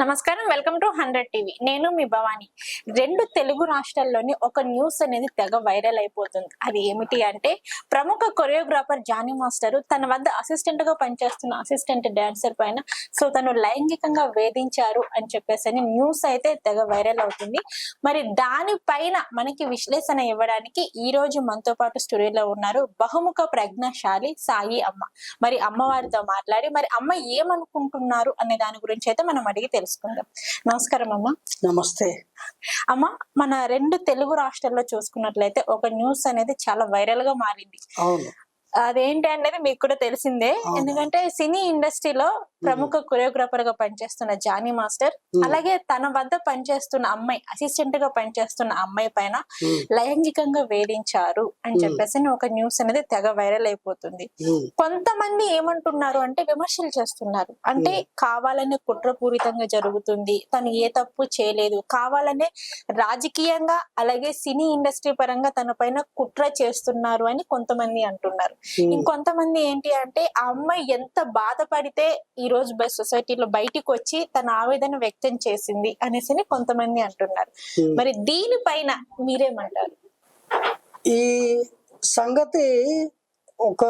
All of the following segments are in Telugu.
నమస్కారం వెల్కమ్ టు హండ్రెడ్ టీవీ. నేను మీ భవాని. రెండు తెలుగు రాష్ట్రాల్లోని ఒక న్యూస్ అనేది తెగ వైరల్ అయిపోతుంది. అది ఏమిటి అంటే ప్రముఖ కొరియోగ్రాఫర్ జానీ మాస్టర్ తన వద్ద అసిస్టెంట్గా పనిచేస్తున్న అసిస్టెంట్ డాన్సర్ పైన సో తను లైంగికంగా వేధించారు అని చెప్పేసి అని న్యూస్ అయితే తెగ వైరల్ అవుతుంది. మరి దానిపైన మనకి విశ్లేషణ ఇవ్వడానికి ఈ రోజు మనతో పాటు స్టూడియోలో ఉన్నారు బహుముఖ ప్రజ్ఞాశాలి సాయి అమ్మ. మరి అమ్మవారితో మాట్లాడి మరి అమ్మ ఏమనుకుంటున్నారు అనే దాని గురించి అయితే మనం అడిగి తెలుసుకుందాం. నమస్కారం అమ్మ. నమస్తే. అమ్మ మన రెండు తెలుగు రాష్ట్రాల్లో చూసుకున్నట్లయితే ఒక న్యూస్ అనేది చాలా వైరల్గా మారింది అదేంటి అనేది మీకు కూడా తెలిసిందే. ఎందుకంటే సినీ ఇండస్ట్రీలో ప్రముఖ కొరియోగ్రాఫర్గా పనిచేస్తున్న జానీ మాస్టర్. అలాగే తన వద్ద పనిచేస్తున్న అమ్మాయి అసిస్టెంట్గా పనిచేస్తున్న అమ్మాయి పైన లైంగికంగా వేధించారు అని. చెప్పేసి ఒక న్యూస్ అనేది తెగ వైరల్ అయిపోతుంది. కొంతమంది ఏమంటున్నారు అంటే విమర్శలు చేస్తున్నారు. అంటే కావాలనే కుట్రపూరితంగా జరుగుతుంది తను ఏ తప్పు చేయలేదు. కావాలనే రాజకీయంగా అలాగే సినీ ఇండస్ట్రీ పరంగా తన పైన కుట్ర చేస్తున్నారు అని కొంతమంది అంటున్నారు. ఇంకొంతమంది ఏంటి అంటే ఆ అమ్మాయి ఎంత బాధపడితే ఈ రోజు బై సొసైటీలో బయటికి వచ్చి తన ఆవేదన వ్యక్తం చేసింది అనేసి కొంతమంది అంటున్నారు. మరి దీనిపైన మీరేమంటారు? ఈ సంగతి ఒక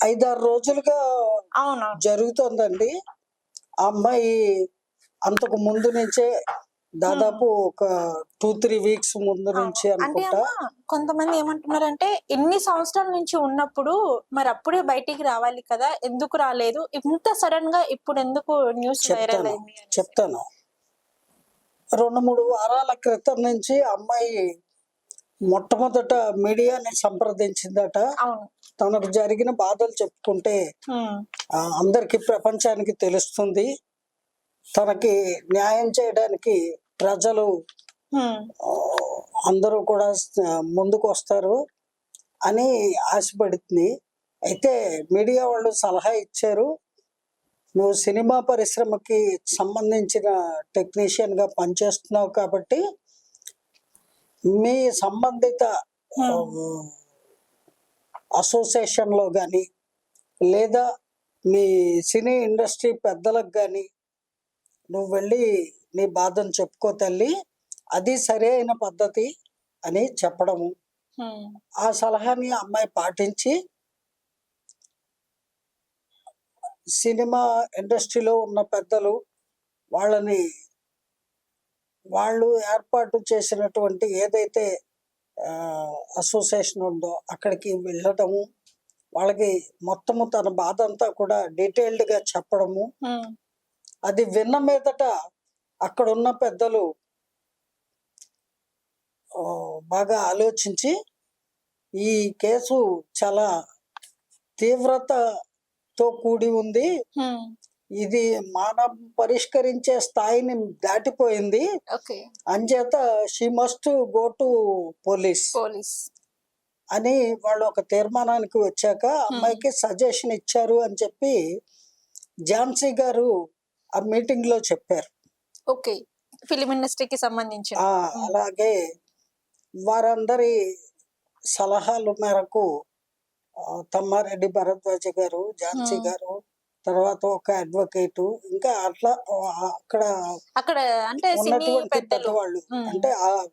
ఐదారు రోజులుగా అవునవును. జరుగుతోందండి. ఆ అమ్మాయి అంతకు ముందు నుంచే దాదాపు ఒక టూ త్రీ వీక్స్ ముందు నుంచి అంటే అనుకుంటా. అమ్మా కొంతమంది ఏమంటున్నారంటే ఎన్ని సంవత్సరాల నుంచి ఉన్నప్పుడు మరి అప్పుడే బయటికి రావాలి కదా ఎందుకు రాలేదు? ఇంత సడన్గా ఇప్పుడు ఎందుకు న్యూస్ వైరల్ చెప్తాను అయింది. చెప్తాను. రెండు మూడు వారాల క్రితం నుంచి అమ్మాయి మొట్టమొదట మీడియాని సంప్రదించిందట. అవును. తనకు జరిగిన బాధలు చెప్పుకుంటే ఉమ్, ఆ, అందరికి ప్రపంచానికి తెలుస్తుంది. తనకి న్యాయం చేయడానికి ప్రజలు అందరూ కూడా ముందుకు వస్తారు అని ఆశపడుతుంది అయితే మీడియా వాళ్ళు సలహా ఇచ్చారు. నువ్వు సినిమా పరిశ్రమకి సంబంధించిన టెక్నీషియన్గా పనిచేస్తున్నావు కాబట్టి మీ సంబంధిత అసోసియేషన్లో కానీ లేదా మీ సినీ ఇండస్ట్రీ పెద్దలకు కానీ నువ్వు వెళ్ళి నీ బాధను చెప్పుకో తల్లి. అది సరే అయిన పద్ధతి అని చెప్పడము. ఆ సలహాని అమ్మాయి పాటించి సినిమా ఇండస్ట్రీలో ఉన్న పెద్దలు వాళ్ళని వాళ్ళు ఏర్పాటు చేసినటువంటి ఏదైతే అసోసియేషన్ ఉందో అక్కడికి వెళ్ళడము. వాళ్ళకి మొత్తము తన బాధ అంతా కూడా డీటెయిల్డ్గా చెప్పడము అది విన్న మీదట అక్కడ ఉన్న పెద్దలు బాగా ఆలోచించి ఈ కేసు చాలా తీవ్రతతో కూడి ఉంది. ఇది మనం పరిష్కరించే స్థాయిని దాటిపోయింది. అంచేత she must go to police police. అని వాళ్ళు ఒక తీర్మానానికి వచ్చాక అమ్మాయికి సజెషన్ ఇచ్చారు అని చెప్పి ఝాన్సీ గారు ఆ మీటింగ్లో చెప్పారు. ఓకే. ఫిలిం ఇండస్ట్రీకి సంబంధించిన. ఆ అలాగే వారందరి సలహాల మేరకు ఆ, తమ్మారెడ్డి భరద్వాజ గారు ఝాన్సీ. గారు తర్వాత ఒక అడ్వకేట్ ఇంకా అట్లా ఆ, అక్కడ అక్కడ అంటే సినీ ఉన్నటువంటి పెద్దలు. పెద్దవాళ్ళు. Hmm. అంటే ఆ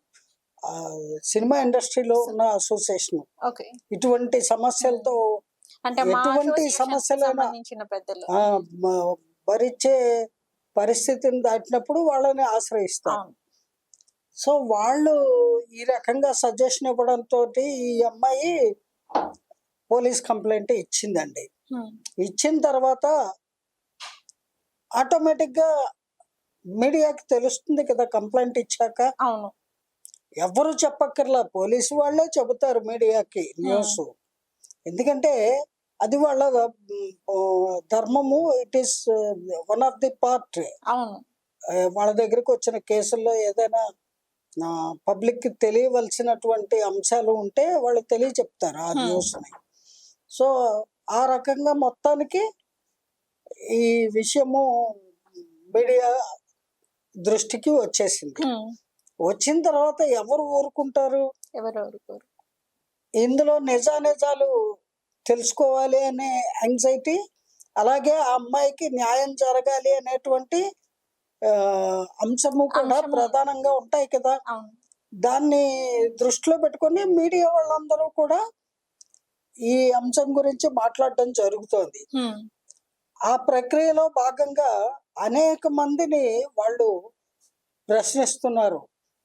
ఆ సినిమా ఇండస్ట్రీలో ఉన్న అసోసియేషన్. ఓకే. ఇటువంటి సమస్యలతో అంటే మా ఎటువంటి సమస్యలైనా సంబంధించిన పెద్దలు. ఆ, మ- భరించే పరిస్థితిని దాటినప్పుడు వాళ్ళని ఆశ్రయిస్తారు. అవును. సో వాళ్ళు ఈ రకంగా సజెషన్ ఇవ్వడంతో ఈ అమ్మాయి పోలీస్ కంప్లైంట్ ఇచ్చిందండి. ఇచ్చిన తర్వాత ఆటోమేటిక్గా మీడియాకి తెలుస్తుంది కదా కంప్లైంట్ ఇచ్చాక. అవును. ఎవరు చెప్పక్కర్లా పోలీసు వాళ్ళే చెబుతారు మీడియాకి న్యూస్. ఎందుకంటే అది వాళ్ళ ధర్మము it is one of the part అవును. వాళ్ళ దగ్గరికి వచ్చిన కేసుల్లో ఏదైనా పబ్లిక్ తెలియవలసినటువంటి అంశాలు ఉంటే వాళ్ళు తెలియచెప్తారు ఆ Hmm. న్యూస్ని సో ఆ రకంగా మొత్తానికి ఈ విషయము మీడియా దృష్టికి వచ్చేసింది. వచ్చిన తర్వాత ఎవరు ఊరుకుంటారు? ఎవరెవరు ఇందులో నిజానిజాలు తెలుసుకోవాలి అనే యాంగ్జైటీ అలాగే ఆ అమ్మాయికి న్యాయం జరగాలి అనేటువంటి అంశము కూడా. ప్రధానంగా ఉంటాయి కదా. దాన్ని దృష్టిలో పెట్టుకొని మీడియా వాళ్ళందరూ కూడా ఈ అంశం గురించి మాట్లాడడం జరుగుతోంది. ఆ ప్రక్రియలో భాగంగా అనేక మందిని వాళ్ళు ప్రశ్నిస్తున్నారు.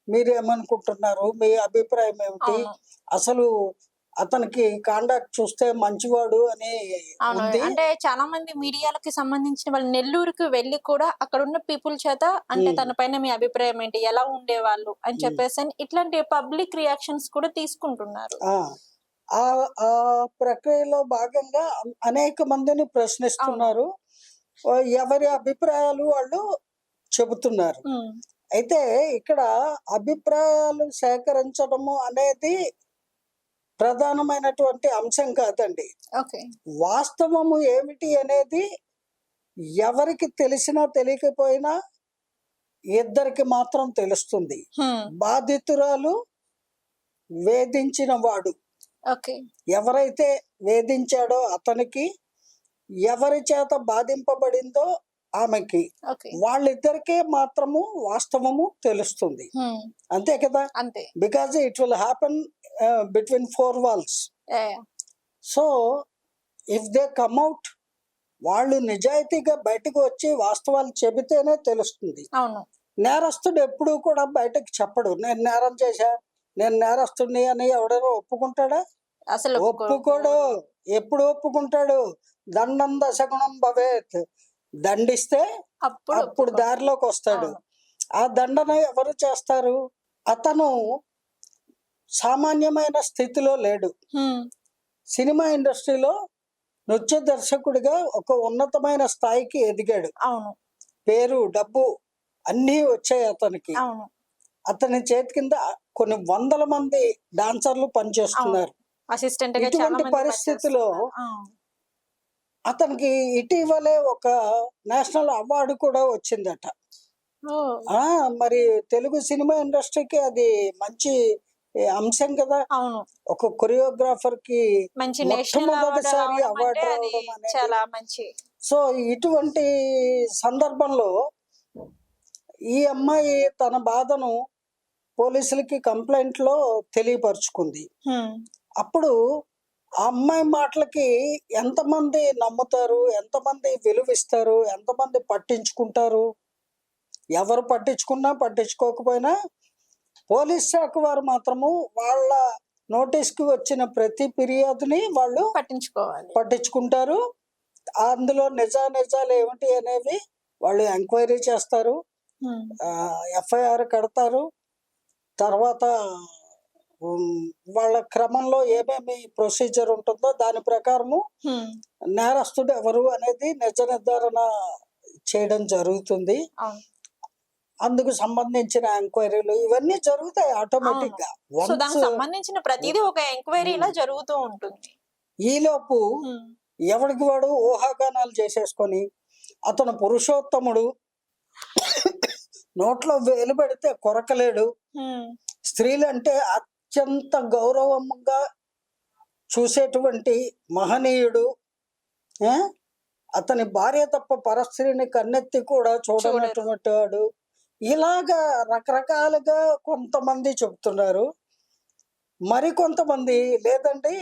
మీరు ఏమనుకుంటున్నారు మీ అభిప్రాయం ఏమిటి? అసలు అతనికి కాండాక్ట్ చూస్తే మంచివాడు అని అవును. అంటే చాలా మంది మీడియాలకి సంబంధించిన వాళ్ళు నెల్లూరుకి వెళ్ళి కూడా అక్కడ ఉన్న పీపుల్ చేత అంటే. తన పైన మీ అభిప్రాయం ఏంటి? ఎలా ఉండేవాళ్ళు? అని. చెప్పేసి ఇట్లాంటి పబ్లిక్ రియాక్షన్స్ కూడా తీసుకుంటున్నారు. ఆ. ప్రక్రియలో భాగంగా అనేక మందిని ప్రశ్నిస్తున్నారు. ఎవరి అభిప్రాయాలు వాళ్ళు చెబుతున్నారు. అయితే ఇక్కడ అభిప్రాయాలు సేకరించడము అనేది ప్రధానమైనటువంటి అంశం కాదండి. వాస్తవము ఏమిటి అనేది ఎవరికి తెలిసినా తెలియకపోయినా ఇద్దరికి మాత్రం తెలుస్తుంది. బాధితురాలు వేధించిన వాడు. ఓకే. ఎవరైతే వేధించాడో అతనికి ఎవరి చేత బాధింపబడిందో ఆమెకి వాళ్ళిద్దరికే మాత్రము వాస్తవము తెలుస్తుంది. అంతే కదా? అంతే. Because it will happen between four walls so if they come out వాళ్ళు నిజాయితీగా బయటకు వచ్చి వాస్తవాలు చెబితేనే తెలుస్తుంది. నేరస్తుడు ఎప్పుడు కూడా బయటకు చెప్పడు. నేను నేరం చేశా? నేను నేరస్తుడిని అని ఎవడైనా ఒప్పుకుంటాడా? అసలు ఒప్పుకోడు. ఎప్పుడు ఒప్పుకుంటాడు? దండం దశగుణం భవేత్. దండిస్తే అప్పుడు దారిలోకి వస్తాడు. ఆ దండన ఎవరు చేస్తారు? అతను సామాన్యమైన స్థితిలో లేడు. సినిమా ఇండస్ట్రీలో నృత్య దర్శకుడిగా ఒక ఉన్నతమైన స్థాయికి ఎదిగాడు. అవును. పేరు డబ్బు అన్నీ వచ్చాయి అతనికి. అవును. అతని చేతి కింద కొన్ని వందల మంది డాన్సర్లు పనిచేస్తున్నారు. ఇటువంటి పరిస్థితిలో అతనికి ఇటీవలే ఒక నేషనల్ అవార్డు కూడా వచ్చిందట. మరి తెలుగు సినిమా ఇండస్ట్రీకి అది మంచి అంశం కదా. అవును. ఒక కొరియోగ్రాఫర్కి మంచి నేషనల్ అవార్డు మొట్టమొదటిసారి చాలా మంచి. సో ఇటువంటి సందర్భంలో ఈ అమ్మాయి తన బాధను పోలీసులకి కంప్లైంట్లో తెలియపరుచుకుంది. అప్పుడు ఆ అమ్మాయి మాటలకి ఎంతమంది నమ్ముతారు? ఎంతమంది విలువిస్తారు? ఎంతమంది పట్టించుకుంటారు? ఎవరు పట్టించుకున్నా పట్టించుకోకపోయినా పోలీస్ శాఖ వారు మాత్రము వాళ్ళ నోటీస్కి వచ్చిన ప్రతి ఫిర్యాదుని వాళ్ళు పట్టించుకోవాలి. పట్టించుకుంటారు. అందులో నిజా నిజాలు ఏమిటి అనేవి వాళ్ళు ఎంక్వైరీ చేస్తారు. ఎఫ్ఐఆర్ కడతారు. తర్వాత వాళ్ళ క్రమంలో ఏమేమి ప్రొసీజర్ ఉంటుందో దాని ప్రకారము. నేరస్తుడు ఎవరు అనేది నిజ నిర్ధారణ చేయడం జరుగుతుంది. అందుకు సంబంధించిన ఎంక్వైరీలు ఇవన్నీ జరుగుతాయి ఆటోమేటిక్గా సంబంధించిన ప్రతిదీ ఒక ఎంక్వైరీ లా జరుగుతూ ఉంటుంది. ఈలోపు. ఎవరికి వాడు ఊహాగానాలు చేసేసుకొని అతను పురుషోత్తముడు నోట్లో వేలు పెడితే కొరకలేడు. స్త్రీలంటే అత్యంత గౌరవంగా చూసేటువంటి మహనీయుడు? అతని భార్య తప్ప పరస్త్రీని కన్నెత్తి కూడా చూడనటువంటి వాడు ఇలాగా రకరకాలుగా కొంతమంది చెప్తున్నారు మరి కొంతమంది లేదండి.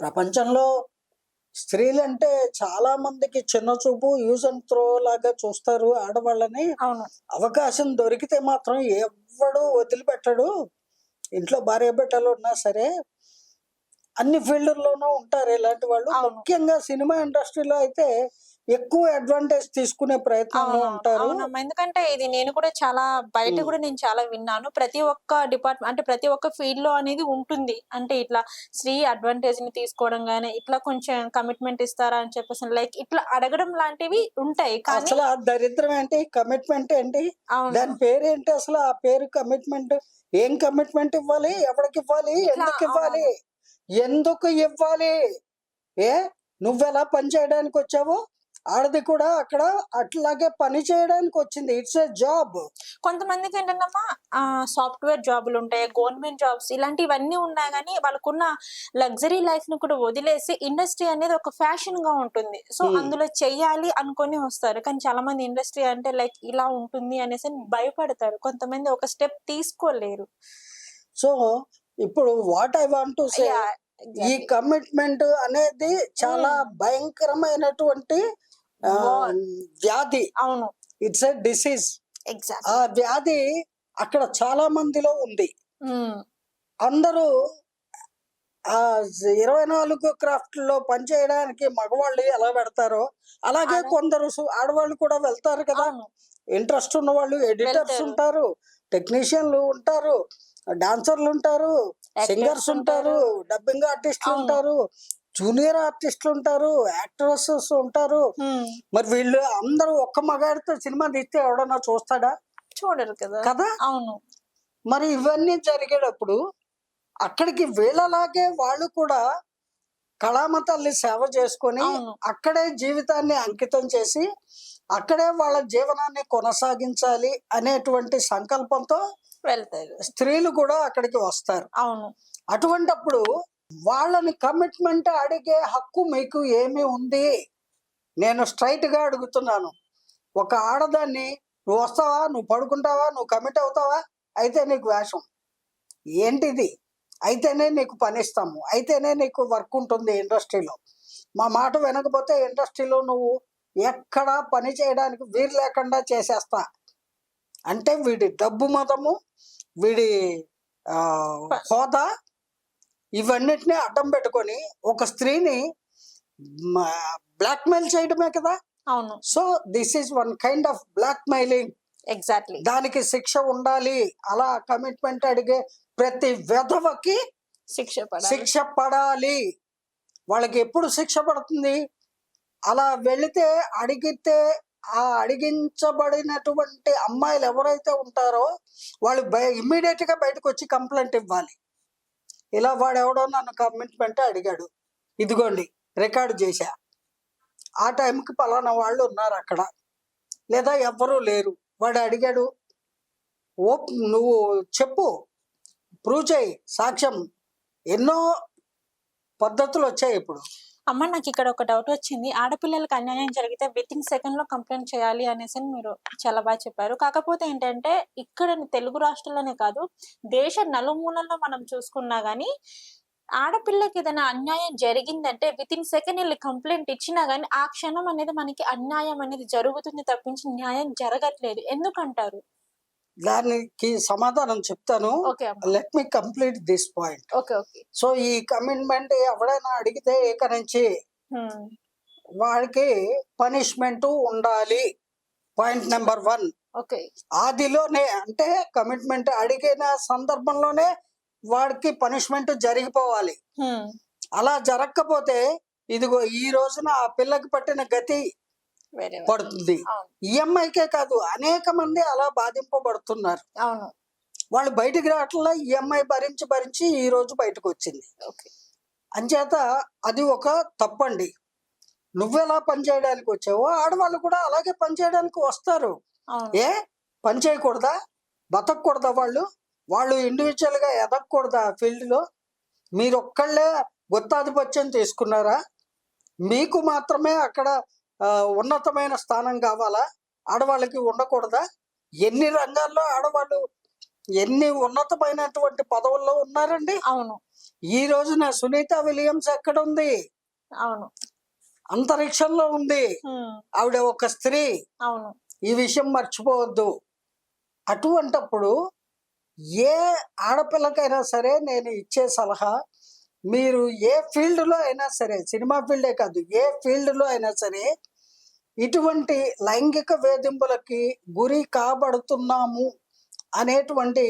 ప్రపంచంలో స్త్రీలంటే చాలా మందికి చిన్న చూపు యూజ్ అండ్ త్రో లాగా చూస్తారు ఆడవాళ్ళని. అవకాశం దొరికితే మాత్రం ఎవడు వదిలిపెట్టడు. ఇంట్లో భార్య బిడ్డలు ఉన్నా సరే అన్ని ఫీల్డ్లోనూ ఉంటారు ఇలాంటి వాళ్ళు. ముఖ్యంగా సినిమా ఇండస్ట్రీలో అయితే ఎక్కువ అడ్వాంటేజ్ తీసుకునే ప్రయత్నంలో అవును ఉంటారు. అవునమ్మా ఎందుకంటే ఇది నేను కూడా చాలా బయట. కూడా నేను చాలా విన్నాను. ప్రతి ఒక్క డిపార్ట్మెంట్ అంటే ప్రతి ఒక్క ఫీల్డ్లో అనేది ఉంటుంది. అంటే ఇట్లా స్త్రీ అడ్వాంటేజ్ని తీసుకోవడం గానీ ఇట్లా కొంచెం కమిట్మెంట్ ఇస్తారా అని చెప్పేసి లైక్ ఇట్లా అడగడం లాంటివి ఉంటాయి. అసలు ఆ దరిద్రం ఏంటి? కమిట్మెంట్ ఏంటి? దాని పేరు ఏంటి అసలు? ఆ పేరు కమిట్మెంట్ ఏం కమిట్మెంట్ ఇవ్వాలి? ఎవరికి ఇవ్వాలి? ఎందుకు ఇవ్వాలి? ఎందుకు ఇవ్వాలి? ఏ? నువ్వెలా పని చేయడానికి వచ్చావో? ఆడది కూడా అక్కడ అట్లాగే పని చేయడానికి వచ్చింది ఇట్స్ ఏ జాబ్ కొంతమందికి ఏంటంటమ్మా సాఫ్ట్వేర్ జాబులు ఉంటాయి గవర్నమెంట్ జాబ్స్ ఇలాంటివన్నీ ఉన్నాయి కానీ వాళ్ళకున్న లగ్జరీ లైఫ్ని కూడా వదిలేసి ఇండస్ట్రీ అనేది ఒక ఫ్యాషన్గా ఉంటుంది సో Hmm. అందులో చెయ్యాలి అనుకొని వస్తారు కానీ చాలా మంది ఇండస్ట్రీ అంటే లైక్ ఇలా ఉంటుంది అనేసి భయపడతారు కొంతమంది ఒక స్టెప్ తీసుకోలేరు సో ఇప్పుడు what I want to say ఈ. కమిట్మెంట్ అనేది చాలా Hmm. భయంకరమైనటువంటి. వ్యాధి. అవును. ఇట్స్ ఎ డిసీజ్ ఎగ్జాక్ట్ ఆ వ్యాధి అక్కడ చాలా మందిలో ఉంది. అందరూ ఆ ఇరవై నాలుగు క్రాఫ్ట్లో పనిచేయడానికి మగవాళ్ళు ఎలా పెడతారో అలాగే. కొందరు ఆడవాళ్ళు కూడా వెళ్తారు కదా. ఇంట్రెస్ట్ ఉన్న వాళ్ళు ఎడిటర్స్. ఉంటారు టెక్నీషియన్లు ఉంటారు డాన్సర్లు ఉంటారు సింగర్స్ ఉంటారు డబ్బింగ్ ఆర్టిస్టులు. ఉంటారు జూనియర్ ఆర్టిస్టులు ఉంటారు యాక్ట్రెసెస్ ఉంటారు. మరి వీళ్ళు అందరూ ఒక్క మగాడితో సినిమా తీస్తే ఎవడన్నా చూస్తాడా? చూడరు కదా. కదా? అవును. మరి ఇవన్నీ జరిగేటప్పుడు అక్కడికి వీళ్ళలాగే వాళ్ళు కూడా కళామ తల్లి సేవ చేసుకొని. అక్కడే జీవితాన్ని అంకితం చేసి అక్కడే వాళ్ళ జీవనాన్ని కొనసాగించాలి అనేటువంటి సంకల్పంతో వెళ్తారు. స్త్రీలు కూడా అక్కడికి వస్తారు. అవును. అటువంటప్పుడు వాళ్ళని కమిట్మెంట్ అడిగే హక్కు మీకు ఏమి ఉంది? నేను స్ట్రైట్గా అడుగుతున్నాను. ఒక ఆడదాన్ని నువ్వు వస్తావా? నువ్వు పడుకుంటావా? నువ్వు కమిట్ అవుతావా? అయితే నీకు వేషం. ఏంటిది? అయితేనే నీకు పని ఇస్తాము అయితేనే నీకు వర్క్ ఉంటుంది ఇండస్ట్రీలో. మా మాట వినకపోతే ఇండస్ట్రీలో నువ్వు ఎక్కడా పని చేయడానికి వీలు లేకుండా చేసేస్తా. అంటే వీడి డబ్బు మతము వీడి హోదా ఇవన్నిటిని అడ్డం పెట్టుకొని ఒక స్త్రీని బ్లాక్మెయిల్ చేయడమే కదా? అవును. So this is one kind of blackmailing exactly దానికి శిక్ష ఉండాలి. అలా కమిట్మెంట్ అడిగే ప్రతి వెధవకి శిక్ష శిక్ష పడాలి. వాళ్ళకి ఎప్పుడు శిక్ష పడుతుంది? అలా వెళితే అడిగితే ఆ అడిగించబడినటువంటి అమ్మాయిలు ఎవరైతే ఉంటారో వాళ్ళు ఇమ్మీడియట్గా బయటకు వచ్చి కంప్లైంట్ ఇవ్వాలి. ఇలా వాడు ఎవడో నన్ను కమిట్మెంట్ అడిగాడు. ఇదిగోండి రికార్డు చేశా. ఆ టైంకి పలానా వాళ్ళు ఉన్నారు అక్కడ. లేదా ఎవ్వరూ లేరు. వాడు అడిగాడు ఓ నువ్వు చెప్పు ప్రూవ్ చేయి సాక్ష్యం. ఎన్నో పద్ధతులు వచ్చాయి ఇప్పుడు. అమ్మ నాకు ఇక్కడ ఒక డౌట్ వచ్చింది. ఆడపిల్లలకు అన్యాయం జరిగితే విత్ ఇన్ సెకండ్లో కంప్లైంట్ చేయాలి అనేసి మీరు చాలా బాగా చెప్పారు. కాకపోతే ఏంటంటే ఇక్కడ తెలుగు రాష్ట్రాల్లోనే కాదు దేశ నలుమూలల్లో మనం చూసుకున్నా గానీ ఆడపిల్లకి ఏదైనా అన్యాయం జరిగిందంటే విత్ ఇన్ సెకండ్ వీళ్ళు కంప్లైంట్ ఇచ్చినా గానీ ఆ క్షణం అనేది మనకి అన్యాయం అనేది జరుగుతుంది తప్పించి న్యాయం జరగట్లేదు. ఎందుకంటారు? దానికి సమాధానం చెప్తాను. Let me complete this point okay okay. So ఈ కమిట్మెంట్ ఎవడైనా అడిగితే ఇక నుంచి వాడికి పనిష్మెంట్ ఉండాలి. పాయింట్ నెంబర్ వన్ ఆదిలోనే అంటే కమిట్మెంట్ అడిగిన సందర్భంలోనే వాడికి పనిష్మెంట్ జరిగిపోవాలి. అలా జరగకపోతే ఇదిగో ఈ రోజున ఆ పిల్లకి పట్టిన గతి పడుతుంది. ఈఎంఐకే కాదు అనేక మంది అలా బాధింపబడుతున్నారు. అవును. వాళ్ళు బయటికి రావట్లా ఈఎంఐ భరించి భరించి ఈ రోజు బయటకు వచ్చింది అంచేత అది ఒక తప్పండి. నువ్వెలా పనిచేయడానికి వచ్చావో ఆడవాళ్ళు కూడా అలాగే పనిచేయడానికి వస్తారు. ఏ? పని చేయకూడదా? బతకూడదా వాళ్ళు? వాళ్ళు ఇండివిజువల్గా ఎదగకూడదా ఫీల్డ్లో మీరు ఒక్కళ్ళే గుత్తాధిపత్యం తీసుకున్నారా? మీకు మాత్రమే అక్కడ ఆ, ఉన్నతమైన స్థానం కావాలా? ఆడవాళ్ళకి ఉండకూడదా? ఎన్ని రంగాల్లో ఆడవాళ్ళు ఎన్ని ఉన్నతమైనటువంటి పదవుల్లో ఉన్నారండి? అవును. ఈ రోజున సునీత విలియమ్స్ ఎక్కడ ఉంది అవును. అంతరిక్షంలో ఉంది. ఆవిడ ఒక స్త్రీ. అవును. ఈ విషయం మర్చిపోవద్దు. అటువంటప్పుడు ఏ ఆడపిల్లకైనా సరే నేను ఇచ్చే సలహా మీరు ఏ ఫీల్డ్లో అయినా సరే సినిమా ఫీల్డే కాదు ఏ ఫీల్డ్లో అయినా సరే ఇటువంటి లైంగిక వేధింపులకి గురి కాబడుతున్నాము అనేటువంటి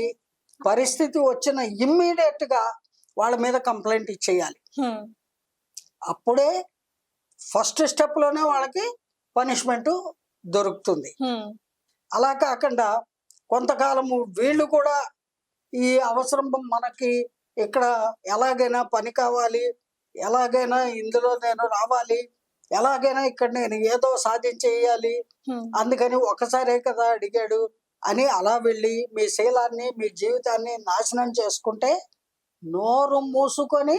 పరిస్థితి వచ్చిన ఇమ్మీడియట్గా వాళ్ళ మీద కంప్లైంట్ ఇచ్చేయాలి. అప్పుడే ఫస్ట్ స్టెప్లోనే వాళ్ళకి పనిష్మెంట్ దొరుకుతుంది. అలా కాకుండా కొంతకాలము వీళ్ళు కూడా ఈ అవసరం మనకి ఇక్కడ ఎలాగైనా పని కావాలి ఎలాగైనా ఇందులో నేను రావాలి ఎలాగైనా ఇక్కడ నేను ఏదో సాధించేయాలి. అందుకని ఒకసారే కదా అడిగాడు అని అలా వెళ్ళి మీ శీలాన్ని మీ జీవితాన్ని నాశనం చేసుకుంటే నోరు మూసుకొని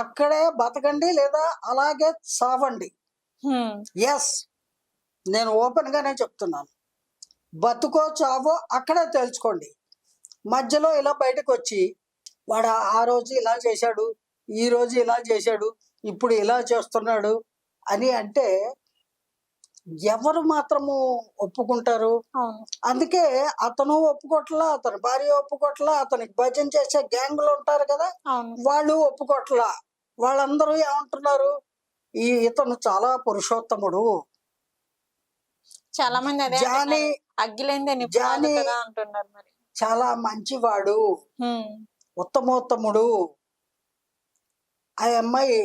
అక్కడే బతకండి లేదా అలాగే సావండి. ఎస్ నేను ఓపెన్ గానే చెప్తున్నాను బతుకో చావో అక్కడే తెలుసుకోండి మధ్యలో ఇలా బయటకు వచ్చి వాడు ఆ- రోజు ఇలా చేశాడు ఈ రోజు ఇలా చేశాడు ఇప్పుడు ఇలా చేస్తున్నాడు అని అంటే ఎవరు మాత్రము ఒప్పుకుంటారు? అందుకే అతను ఒప్పుకోట్లా అతని భార్య ఒప్పుకోట్లా అతనికి భజన చేసే గ్యాంగులు ఉంటారు కదా వాళ్ళు ఒప్పుకోట్లా. వాళ్ళందరూ ఏమంటున్నారు? ఈ ఇతను చాలా పురుషోత్తముడు. చాలా మంది అదే జానీ. అగ్గిలేందే రాదు జానీ- చాలా మంచివాడు. హ్మ్. ఉత్తమోత్తముడు. ఆ అమ్మాయి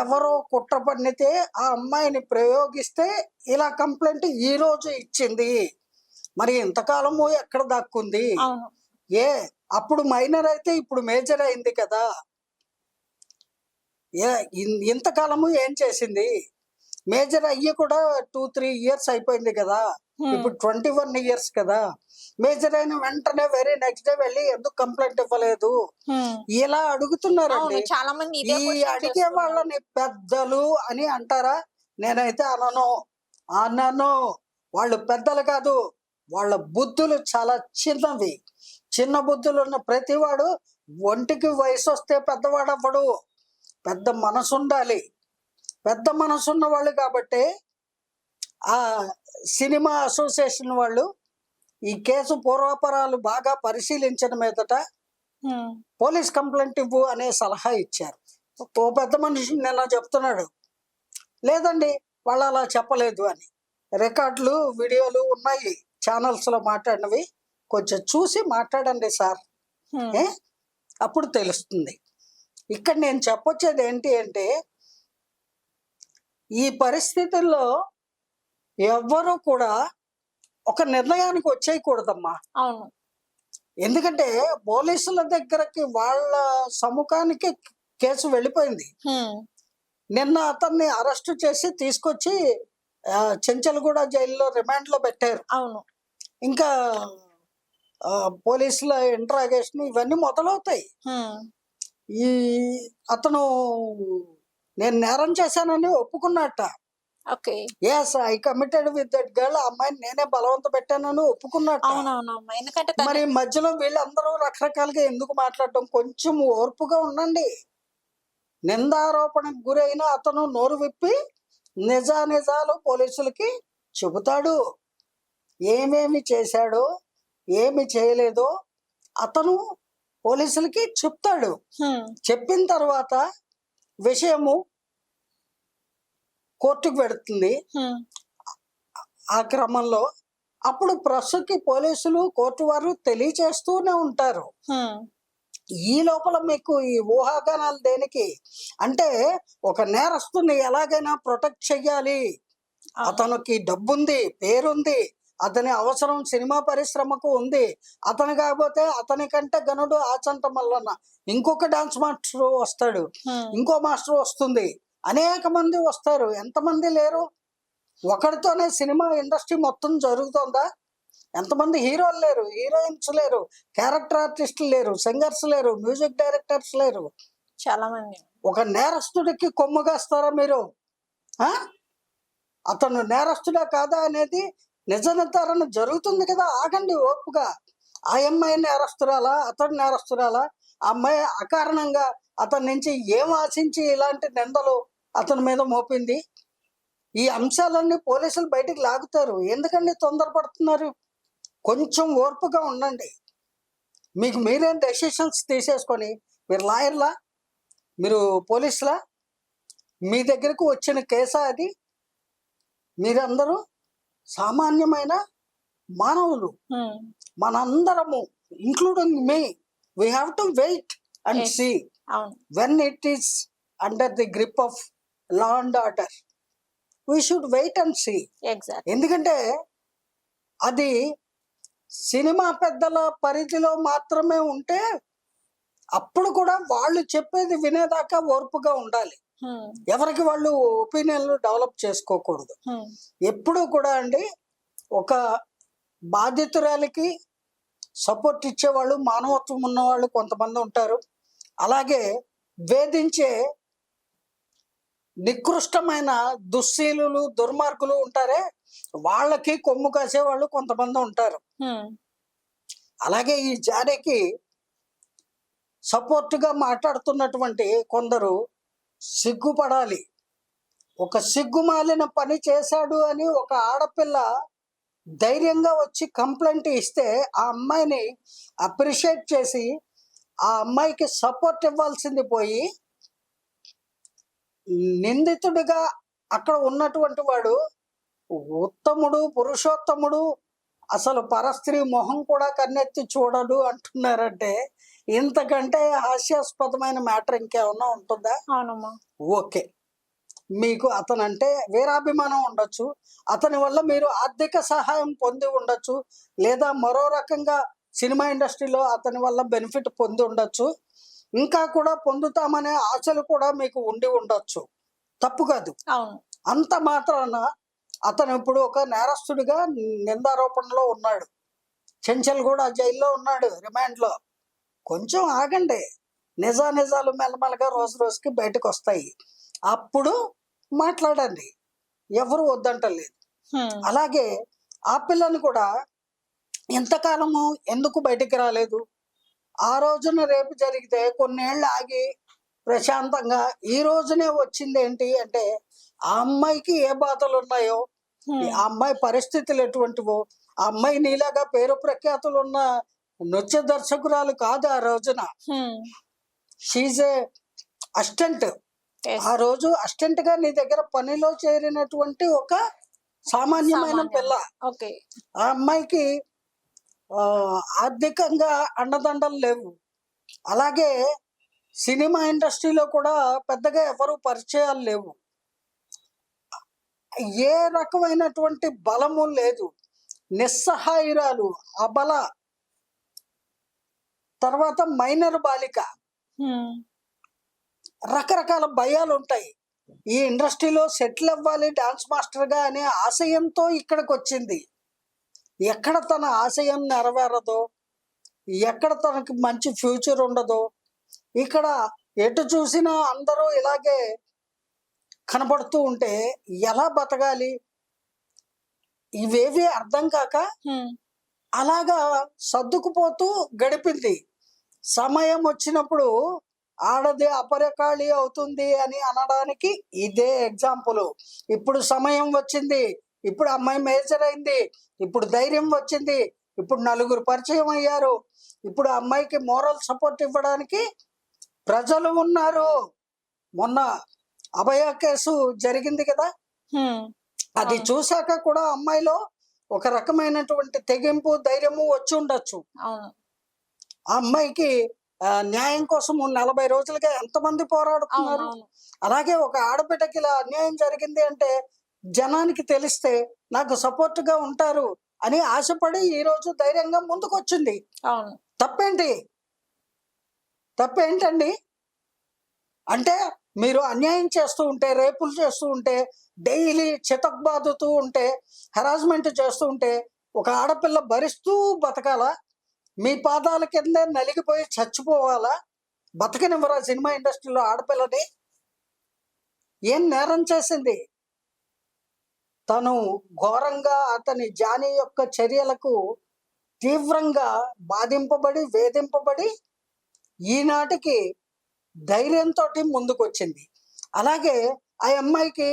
ఎవరో కుట్ర పన్నితే ఆ అమ్మాయిని ప్రయోగిస్తే ఇలా కంప్లైంట్ ఈ రోజు ఇచ్చింది. మరి ఇంతకాలము ఎక్కడ దాక్కుంది? ఏ అప్పుడు మైనర్ అయితే ఇప్పుడు మేజర్ అయింది కదా. ఇంతకాలము ఏం చేసింది? మేజర్ అయ్యి కూడా టూ త్రీ ఇయర్స్ అయిపోయింది కదా. ఇప్పుడు ట్వంటీ వన్ ఇయర్స్ కదా. మేజర్ అయిన వెంటనే వెరీ నెక్స్ట్ డే వెళ్ళి ఎందుకు కంప్లైంట్ ఇవ్వలేదు. ఇలా అడుగుతున్నారండి. అవును చాలా మంది ఇదే ఈ అడిగే. వాళ్ళని పెద్దలు అని అంటారా? నేనైతే అనను. అన్నాను వాళ్ళు పెద్దలు కాదు వాళ్ళ బుద్ధులు చాలా చిన్నవి. చిన్న బుద్ధులు ఉన్న ప్రతివాడు ఒంటికి వయసు వస్తే పెద్దవాడు అవ్వడు పెద్ద మనసు ఉండాలి పెద్ద మనసు ఉన్న వాళ్ళు కాబట్టి ఆ సినిమా అసోసియేషన్ వాళ్ళు ఈ కేసు పూర్వాపరాలు బాగా పరిశీలించిన మీదట. పోలీస్ కంప్లైంట్ ఇవ్వు అనే సలహా ఇచ్చారు. ఓ పెద్ద మనిషి నిన్న చెప్తున్నాడు. లేదండి వాళ్ళు అలా చెప్పలేదు అని. రికార్డులు వీడియోలు ఉన్నాయి. ఛానల్స్లో మాట్లాడినవి. కొంచెం చూసి మాట్లాడండి సార్. అప్పుడు తెలుస్తుంది. ఇక్కడ నేను చెప్పొచ్చేది ఏంటి అంటే ఈ పరిస్థితుల్లో ఎవ్వరూ కూడా ఒక నిర్ణయానికి వచ్చేయకూడదమ్మా. అవును. ఎందుకంటే పోలీసుల దగ్గరకి వాళ్ళ సముఖానికి కేసు వెళ్ళిపోయింది. నిన్న అతన్ని అరెస్ట్ చేసి తీసుకొచ్చి చెంచల్గూడ జైల్లో రిమాండ్లో పెట్టారు. అవును. ఇంకా పోలీసుల ఇంట్రాగేషన్ ఇవన్నీ మొదలవుతాయి. ఈ అతను నేను నేరం చేశానని ఒప్పుకున్నట్ట. Okay. Yes I committed with that girl అమ్మాయిని నేనే బలవంత పెట్టానని ఒప్పుకున్నట్ట. అవునవునమ్మా ఎందుకంటే తను మరి మధ్యలో వీళ్ళందరూ రకరకాలుగా ఎందుకు మాట్లాడటం? కొంచెం ఓర్పుగా ఉండండి. నిందారోపణకు గురైన అతను నోరు విప్పి నిజానిజాలు పోలీసులకి చెబుతాడు. ఏమేమి చేశాడో ఏమి చేయలేదో అతను పోలీసులకి చెప్తాడు. హ్మ్. చెప్పిన తర్వాత విషయము కోర్టుకు పెడుతుంది. ఆ క్రమంలో అప్పుడు ప్రస్తుతకి పోలీసులు కోర్టు వారు తెలియచేస్తూనే ఉంటారు. ఈ లోపల మీకు ఈ ఊహాగానాలు దేనికి అంటే ఒక నేరస్తుని ఎలాగైనా ప్రొటెక్ట్ చెయ్యాలి. అతనికి డబ్బుంది పేరుంది అతని అవసరం సినిమా పరిశ్రమకు ఉంది. అతను కాకపోతే అతని కంటే గనుడు ఆచంట మల్లన్న. ఇంకొక డాన్స్ మాస్టర్ వస్తాడు. ఇంకో మాస్టర్ వస్తుంది. అనేక మంది వస్తారు. ఎంతమంది లేరు? ఒకరితోనే సినిమా ఇండస్ట్రీ మొత్తం జరుగుతుందా? ఎంతమంది హీరోలు లేరు? హీరోయిన్స్ లేరు. క్యారెక్టర్ ఆర్టిస్టులు లేరు. సింగర్స్ లేరు. మ్యూజిక్ డైరెక్టర్స్ లేరు. చాలా మంది. ఒక నేరస్తుడికి కొమ్ముగాస్తారా మీరు? ఆ? అతను నేరస్తుడా కాదా అనేది నిజ నిర్ధారణ జరుగుతుంది కదా ఆగండి ఓపుగా. ఆ అమ్మాయి నేరస్తురాలా అతడు నేరస్తురాలా? అమ్మాయి అకారణంగా అతని నుంచి ఏం ఆశించి ఇలాంటి నిందలు అతని మీద మోపింది? ఈ అంశాలన్నీ పోలీసులు బయటికి లాగుతారు. ఎందుకండి తొందరపడుతున్నారు? కొంచెం ఓర్పుగా ఉండండి. మీకు మీరేం డెసిషన్స్ తీసేసుకొని మీరు లాయర్లా? మీరు పోలీసులా? మీ దగ్గరకు వచ్చిన కేసా అది? మీరందరూ? సామాన్యమైన మానవులు. మనందరము including me we have to wait and. See when it is under the grip of law and order we should wait and see exact ఎందుకంటే అది సినిమా పెద్దల పరిధిలో మాత్రమే ఉంటే అప్పుడు కూడా వాళ్ళు చెప్పేది వినేదాకా ఓర్పుగా ఉండాలి. ఎవరికి వాళ్ళు ఒపీనియన్లు డెవలప్ చేసుకోకూడదు. ఎప్పుడూ కూడా అండి ఒక బాధితురాలికి సపోర్ట్ ఇచ్చేవాళ్ళు మానవత్వం ఉన్నవాళ్ళు కొంతమంది ఉంటారు. అలాగే వేధించే నికృష్టమైన దుశ్శీలులు దుర్మార్గులు ఉంటారే వాళ్ళకి కొమ్ము కాసేవాళ్ళు కొంతమంది ఉంటారు. అలాగే ఈ జానకి సపోర్ట్గా మాట్లాడుతున్నటువంటి కొందరు సిగ్గుపడాలి. ఒక సిగ్గుమాలిన పని చేశాడు అని ఒక ఆడపిల్ల ధైర్యంగా వచ్చి కంప్లైంట్ ఇస్తే ఆ అమ్మాయిని అప్రిషియేట్ చేసి ఆ అమ్మాయికి సపోర్ట్ ఇవ్వాల్సింది పోయి నిందితుడిగా అక్కడ ఉన్నటువంటి వాడు ఉత్తముడు పురుషోత్తముడు అసలు పరస్త్రీ మొహం కూడా కన్నెత్తి చూడడు అంటున్నారంటే ఇంతకంటే హాస్యాస్పదమైన మ్యాటర్ ఇంకేమన్నా ఉంటుందా? అవునమ్మా. ఓకే. మీకు అతనంటే వీరాభిమానం ఉండొచ్చు. అతని వల్ల మీరు ఆర్థిక సహాయం పొంది ఉండొచ్చు. లేదా మరో రకంగా సినిమా ఇండస్ట్రీలో అతని వల్ల బెనిఫిట్ పొంది ఉండొచ్చు. ఇంకా కూడా పొందుతామనే ఆశలు కూడా మీకు ఉండి ఉండొచ్చు. తప్పు కాదు. అవును. అంత మాత్రాన అతను ఇప్పుడు ఒక నేరస్తుడిగా నిందారోపణలో ఉన్నాడు. చెంచల్ కూడా జైల్లో ఉన్నాడు రిమాండ్లో. కొంచెం ఆగండి. నిజా నిజాలు మెల్లమెల్లగా రోజు రోజుకి బయటకు వస్తాయి. అప్పుడు మాట్లాడండి. ఎవరు వద్దంటలేదు. అలాగే ఆ పిల్లని కూడా ఎంతకాలము ఎందుకు బయటికి రాలేదు? ఆ రోజున రేపు జరిగితే కొన్నేళ్ళు ఆగి ప్రశాంతంగా ఈ రోజునే వచ్చింది ఏంటి అంటే ఆ అమ్మాయికి ఏ బాధలు ఉన్నాయో ఆ అమ్మాయి పరిస్థితులు ఎటువంటివో ఆ అమ్మాయి నీలాగా పేరు ప్రఖ్యాతులు ఉన్న నృత్య దర్శకురాలు కాదు ఆ రోజున. She's assistant. ఆ రోజు అసిస్టెంట్గా నీ దగ్గర పనిలో చేరినటువంటి ఒక సామాన్యమైన సామాన్యం. పిల్ల. ఓకే. ఆ అమ్మాయికి ఆర్థికంగా అండదండలు లేవు. అలాగే సినిమా ఇండస్ట్రీలో కూడా పెద్దగా ఎవరు పరిచయాలు లేవు. ఏ రకమైనటువంటి బలము లేదు. నిస్సహాయురాలు అబల తర్వాత మైనర్ బాలిక. రకరకాల భయాలు ఉంటాయి ఈ ఇండస్ట్రీలో సెటిల్ అవ్వాలి డాన్స్ మాస్టర్గా అనే ఆశయంతో ఇక్కడికి వచ్చింది ఎక్కడ తన ఆశయం నెరవేరదో ఎక్కడ తనకి మంచి ఫ్యూచర్ ఉండదో ఇక్కడ ఎటు చూసినా అందరూ ఇలాగే కనబడుతూ ఉంటే ఎలా బతకాలి? ఇవేవి అర్థం కాక అలాగా సర్దుకుపోతూ గడిపింది. సమయం వచ్చినప్పుడు ఆడది అపరకాళి అవుతుంది అని అనడానికి ఇదే ఎగ్జాంపుల్ ఇప్పుడు సమయం వచ్చింది ఇప్పుడు అమ్మాయి మేజర్ అయింది ఇప్పుడు ధైర్యం వచ్చింది ఇప్పుడు నలుగురు పరిచయం అయ్యారు ఇప్పుడు అమ్మాయికి మోరల్ సపోర్ట్ ఇవ్వడానికి ప్రజలు ఉన్నారు. మొన్న అభయ కేసు జరిగింది కదా? అది. చూశాక కూడా అమ్మాయిలో ఒక రకమైనటువంటి తెగింపు ధైర్యము వచ్చి ఉండొచ్చు. ఆ అమ్మాయికి న్యాయం కోసం నలభై రోజులుగా ఎంతమంది పోరాడుతున్నారు? అలాగే ఒక ఆడబిడ్డకి ఇలా అన్యాయం జరిగింది అంటే జనానికి తెలిస్తే నాకు సపోర్ట్గా ఉంటారు అని ఆశపడి ఈ రోజు ధైర్యంగా ముందుకు వచ్చింది తప్పేంటి? తప్పేంటండి? అంటే మీరు అన్యాయం చేస్తూ ఉంటే రేపులు చేస్తూ ఉంటే డైలీ చితక్బాదుతూ ఉంటే హెరాస్మెంట్ చేస్తూ ఉంటే ఒక ఆడపిల్ల భరిస్తూ బతకాలా? మీ పాదాల కింద నలిగిపోయి చచ్చిపోవాలా? బతకనివ్వరా సినిమా ఇండస్ట్రీలో ఆడపిల్లని? ఏం నేరం చేసింది? తను ఘోరంగా అతని జానీ యొక్క చర్యలకు తీవ్రంగా బాధింపబడి వేధింపబడి ఈనాటికి ధైర్యంతో ముందుకొచ్చింది. అలాగే ఆ అమ్మాయికి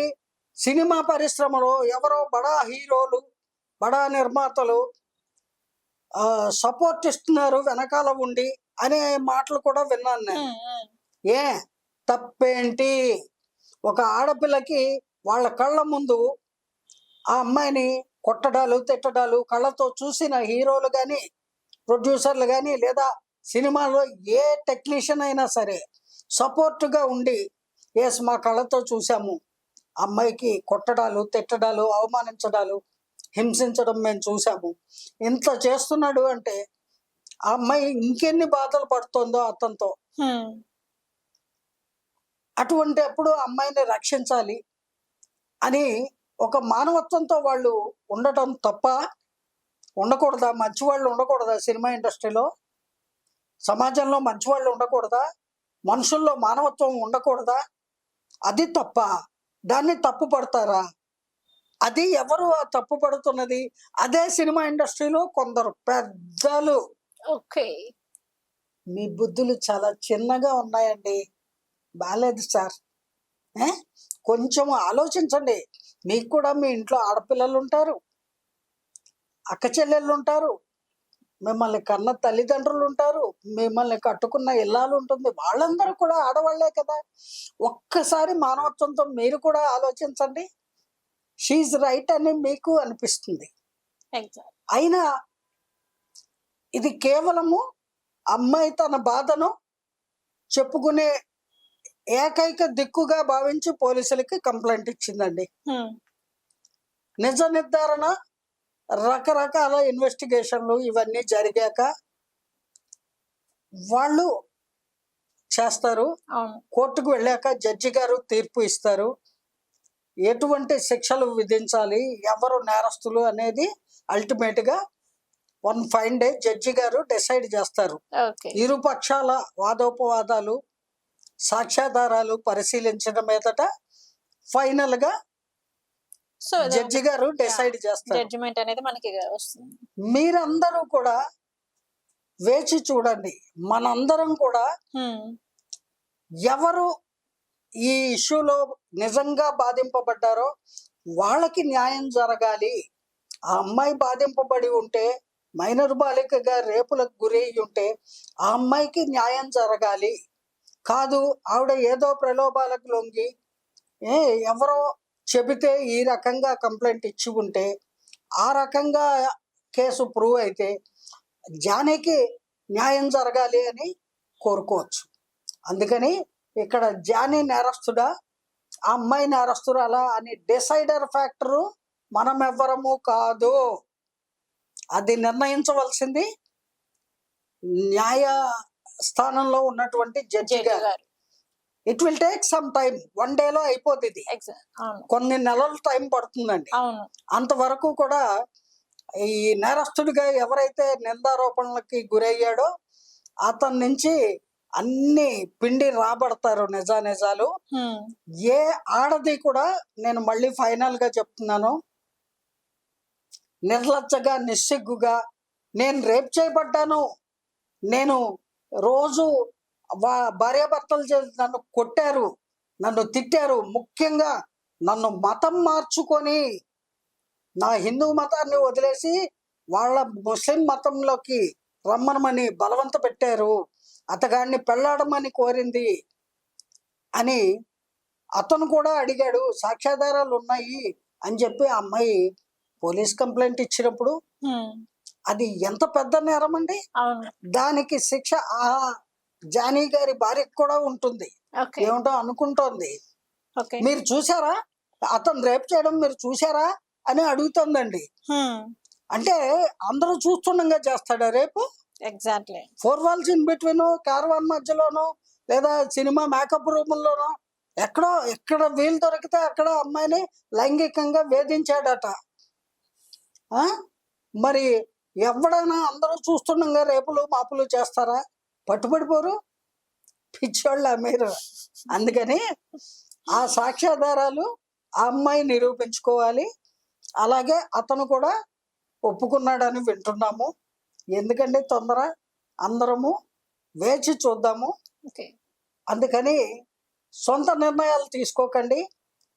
సినిమా పరిశ్రమలో ఎవరో బడా హీరోలు బడా నిర్మాతలు సపోర్ట్ ఇస్తున్నారు వెనకాల ఉండి అనే మాటలు కూడా విన్నాను నేను. ఏ తప్పేంటి? ఒక ఆడపిల్లకి వాళ్ళ కళ్ళ ముందు ఆ అమ్మాయిని కొట్టడాలు తిట్టడాలు కళ్ళతో చూసిన హీరోలు కానీ ప్రొడ్యూసర్లు కానీ లేదా సినిమాలో ఏ టెక్నీషియన్ అయినా సరే సపోర్ట్గా ఉండి ఎస్ మా కళ్ళతో చూసాము అమ్మాయికి కొట్టడాలు తిట్టడాలు అవమానించడాలు హింసించడం మేము చూసాము ఇంత చేస్తున్నాడు అంటే ఆ అమ్మాయి ఇంకెన్ని బాధలు పడుతుందో అతనితో. అటువంటి అప్పుడు అమ్మాయిని రక్షించాలి అని ఒక మానవత్వంతో వాళ్ళు ఉండటం తప్ప ఉండకూడదా? మంచి వాళ్ళు ఉండకూడదా సినిమా ఇండస్ట్రీలో? సమాజంలో మంచి వాళ్ళు ఉండకూడదా? మనుషుల్లో మానవత్వం ఉండకూడదా? అది తప్ప దాన్ని తప్పు పడతారా? అది ఎవరు తప్పు పడుతున్నది? అదే సినిమా ఇండస్ట్రీలో కొందరు పెద్దలు. ఓకే. మీ బుద్ధులు చాలా చిన్నగా ఉన్నాయండి. బాగాలేదు సార్? కొంచెం ఆలోచించండి. మీకు కూడా మీ ఇంట్లో ఆడపిల్లలు ఉంటారు. అక్క చెల్లెళ్ళు ఉంటారు. మిమ్మల్ని కన్న తల్లిదండ్రులు ఉంటారు. మిమ్మల్ని కట్టుకున్న ఇల్లాలు ఉంటుంది. వాళ్ళందరూ కూడా ఆడవాళ్ళే కదా. ఒక్కసారి మానవత్వంతో మీరు కూడా ఆలోచించండి. షీఈ్ రైట్ అని మీకు అనిపిస్తుంది. అయినా ఇది కేవలము అమ్మాయి తన బాధను చెప్పుకునే ఏకైక దిక్కుగా భావించి పోలీసులకి కంప్లైంట్ ఇచ్చిందండి. నిజ నిర్ధారణ రకరకాల ఇన్వెస్టిగేషన్లు ఇవన్నీ జరిగాక వాళ్ళు చేస్తారు. కోర్టుకు వెళ్ళాక జడ్జి గారు తీర్పు ఇస్తారు. ఎటువంటి శిక్షలు విధించాలి ఎవరు నేరస్తులు అనేది అల్టిమేట్గా వన్ ఫైన్ డే జడ్జి గారు డిసైడ్ చేస్తారు. ఓకే. ఇరు పక్షాల వాదోపవాదాలు సాక్ష్యాధారాలు పరిశీలించిన మీదట ఫైనల్గా సో జడ్జి గారు డిసైడ్ చేస్తారు. జడ్జిమెంట్ అనేది మనకి వస్తుంది. మీరందరూ కూడా వేచి చూడండి. మనందరం కూడా Hmm. ఎవరు ఈ ఇష్యూలో నిజంగా బాధింపబడ్డారో వాళ్ళకి న్యాయం జరగాలి. ఆ అమ్మాయి బాధింపబడి ఉంటే మైనర్ బాలికగా రేపులకు గురయ్యి ఉంటే ఆ అమ్మాయికి న్యాయం జరగాలి. కాదు ఆవిడ ఏదో ప్రలోభాలకు లొంగి ఏ ఎవరో చెబితే ఈ రకంగా కంప్లైంట్ ఇచ్చి ఉంటే ఆ రకంగా కేసు ప్రూవ్ అయితే జానీకి న్యాయం జరగాలి అని కోరుకోవచ్చు. అందుకని ఇక్కడ జానీ నేరస్తుడా? ఆ అమ్మాయి నేరస్తురాలా? అని డిసైడర్ ఫ్యాక్టరు మనం ఎవ్వరము కాదు. అది నిర్ణయించవలసింది న్యాయ స్థానంలో ఉన్నటువంటి జడ్జి గారు. It will take some time one డేలో అయిపోతుంది ఎగ్జాక్ట్ అవును. కొన్ని నెలలు టైం పడుతుందండి. అంతవరకు కూడా ఈ నేరస్తుడిగా ఎవరైతే నిందారోపణలకి గురయ్యాడో అతని నుంచి అన్ని పిండి రాబడతారు నిజానిజాలు Hmm. ఏ ఆడది కూడా నేను మళ్ళీ ఫైనల్గా చెప్తున్నాను. నిర్లజ్జగా నిస్సిగ్గుగా నేను రేప్ చేయబడ్డాను. నేను రోజు భార్యాభర్తలు చే- నన్ను కొట్టారు నన్ను తిట్టారు. ముఖ్యంగా నన్ను మతం మార్చుకొని నా హిందూ మతాన్ని వదిలేసి వాళ్ళ ముస్లిం మతంలోకి రమ్మనమని బలవంత పెట్టారు. అతగాడిని పెళ్ళాడమని కోరింది అని అతను కూడా అడిగాడు. సాక్ష్యాధారాలు ఉన్నాయి అని చెప్పి ఆ అమ్మాయి పోలీస్ కంప్లైంట్ ఇచ్చినప్పుడు. అది ఎంత పెద్ద నేరం అండి? దానికి శిక్ష ఆ జానీ గారి భార్యకు కూడా ఉంటుంది. ఏమిటో అనుకుంటోంది. మీరు చూసారా అతను రేపు చేయడం మీరు చూసారా అని అడుగుతుందండి. అంటే అందరూ చూస్తుండగా చేస్తాడా రేపు? Exactly four walls in between caravan మధ్యలోనో లేదా సినిమా మేకప్ రూమ్లోనో ఎక్కడో ఎక్కడ వీలు దొరికితే అక్కడ అమ్మాయిని లైంగికంగా వేధించాడట. మరి ఎవడైనా అందరూ చూస్తుండగా రేపులు మాపులు చేస్తారా? పట్టుబడిపోరు? పిచ్చోళ్ళ మీరు. అందుకని ఆ సాక్ష్యాధారాలు ఆ అమ్మాయి నిరూపించుకోవాలి. అలాగే అతను కూడా ఒప్పుకున్నాడని వింటున్నాము. ఎందుకంటే తొందర అందరము వేచి చూద్దాము. అందుకని సొంత నిర్ణయాలు తీసుకోకండి.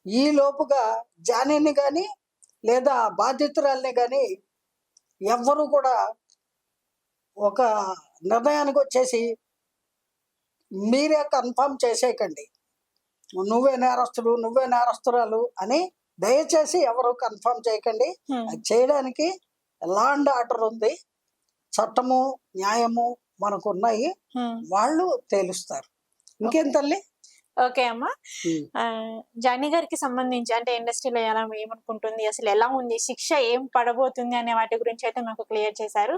ఈ లోపుగా జానీని కానీ లేదా బాధితురాల్ని కానీ ఎవ్వరూ కూడా ఒక నిర్ణయానికి వచ్చేసి మీరే కన్ఫర్మ్ చేసేయకండి. నువ్వే నేరస్తుడు నువ్వే నేరస్తురాలు అని దయచేసి ఎవరు కన్ఫర్మ్ చేయకండి. అది చేయడానికి లా అండ్ ఆర్డర్ ఉంది. చట్టము న్యాయము మనకు ఉన్నాయి. వాళ్ళు తేలుస్తారు. ఇంకేం తల్లి? ఓకే అమ్మా. జానీ గారికి సంబంధించి అంటే ఇండస్ట్రీలో ఎలా ఏమనుకుంటుంది అసలు ఎలా ఉంది శిక్ష ఏం పడబోతుంది అనే వాటి గురించి అయితే మాకు క్లియర్ చేశారు.